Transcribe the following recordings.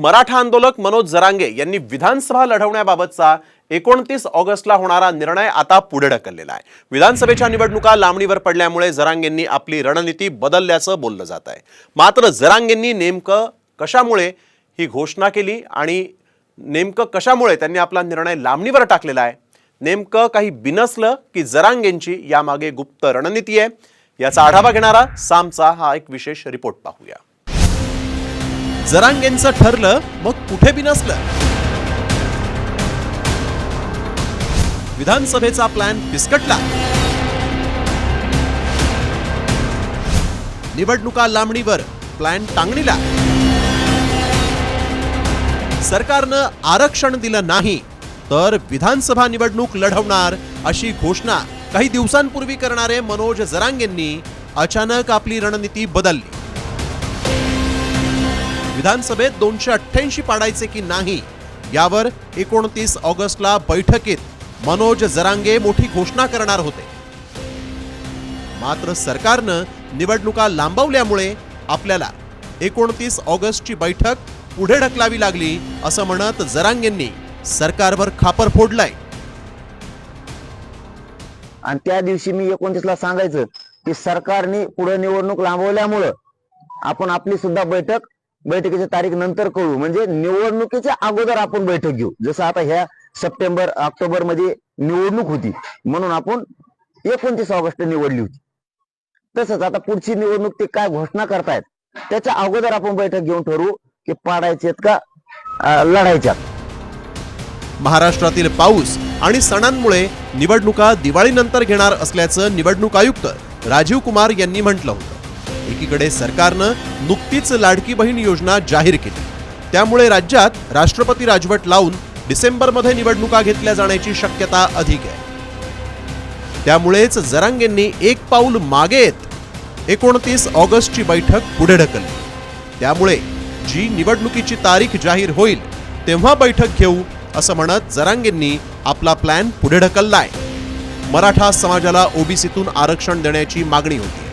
मराठा आंदोलक मनोज जरांगे यांनी विधानसभा लढवण्याबाबतचा एकोणतीस ऑगस्टला होणारा निर्णय आता पुढे ढकललेला आहे. विधानसभेच्या निवडणुका लांबणीवर पडल्यामुळे जरांगेंनी आपली रणनीती बदलल्याचं बोललं जात आहे. मात्र जरांगेंनी नेमकं कशामुळे ही घोषणा केली आणि नेमकं कशामुळे त्यांनी आपला निर्णय लांबणीवर टाकलेला आहे? नेमकं काही बिनसलं की जरांगेंची यामागे गुप्त रणनीती आहे? याचा आढावा घेणारा सामचा हा एक विशेष रिपोर्ट पाहूया. जरांगेंचं ठरलं मग कुठे बी नसलं. विधानसभेचा प्लॅन फिसकटला निवडणुका लांबणीवर प्लॅन टांगणीला. सरकारनं आरक्षण दिलं नाही तर विधानसभा निवडणूक लढवणार अशी घोषणा काही दिवसांपूर्वी करणारे मनोज जरांगेंनी अचानक आपली रणनीती बदलली. विधानसभेत दोनशे अठ्ठ्याऐंशी पाडायचे की नाही यावर एकोणतीस ऑगस्टला बैठकीत मनोज जरांगे मोठी घोषणा करणार होते. मात्र सरकारनं निवडणुका लांबवल्यामुळे आपल्याला एकोणतीस ऑगस्टची बैठक पुढे ढकलावी लागली असं म्हणत जरांगेंनी सरकारवर खापर फोडलाय. आणि त्या दिवशी मी एकोणतीसला सांगायचं की सरकारने पुढे निवडणूक लांबवल्यामुळं आपण आपली सुद्धा बैठक बैठकीची तारीख नंतर कळू. म्हणजे निवडणुकीच्या अगोदर आपण बैठक घेऊ. जसं आता ह्या सप्टेंबर ऑक्टोबरमध्ये निवडणूक होती. म्हणून आपण एकोणतीस ऑगस्ट निवडली होती. तसंच आता पुढची निवडणूक ते काय घोषणा करतायत त्याच्या अगोदर आपण बैठक घेऊन ठरवू की पाडायचेत का लढायच्या लढायच्यात. महाराष्ट्रातील पाऊस आणि सणांमुळे निवडणुका दिवाळीनंतर घेणार असल्याचं निवडणूक आयुक्त राजीव कुमार यांनी म्हटलं होतं. एकीकडे सरकारनं नुकतीच लाडकी बहीण योजना जाहीर केली. त्यामुळे राज्यात राष्ट्रपती राजवट लावून डिसेंबरमध्ये निवडणुका घेतल्या जाण्याची शक्यता अधिक आहे. त्यामुळेच जरांगेंनी एक पाऊल मागे येत एकोणतीस ऑगस्टची बैठक पुढे ढकलली. त्यामुळे जी निवडणुकीची तारीख जाहीर होईल तेव्हा बैठक घेऊ असं म्हणत जरांगेंनी आपला प्लॅन पुढे ढकललाय. मराठा समाजाला ओबीसीतून आरक्षण देण्याची मागणी होती.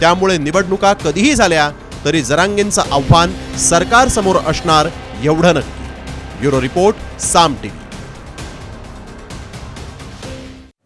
त्यामुळे निवडणुका कधीही झाल्या तरी जरांगेंचं आव्हान सरकारसमोर असणार एवढं नक्की. Bureau report Saam TV.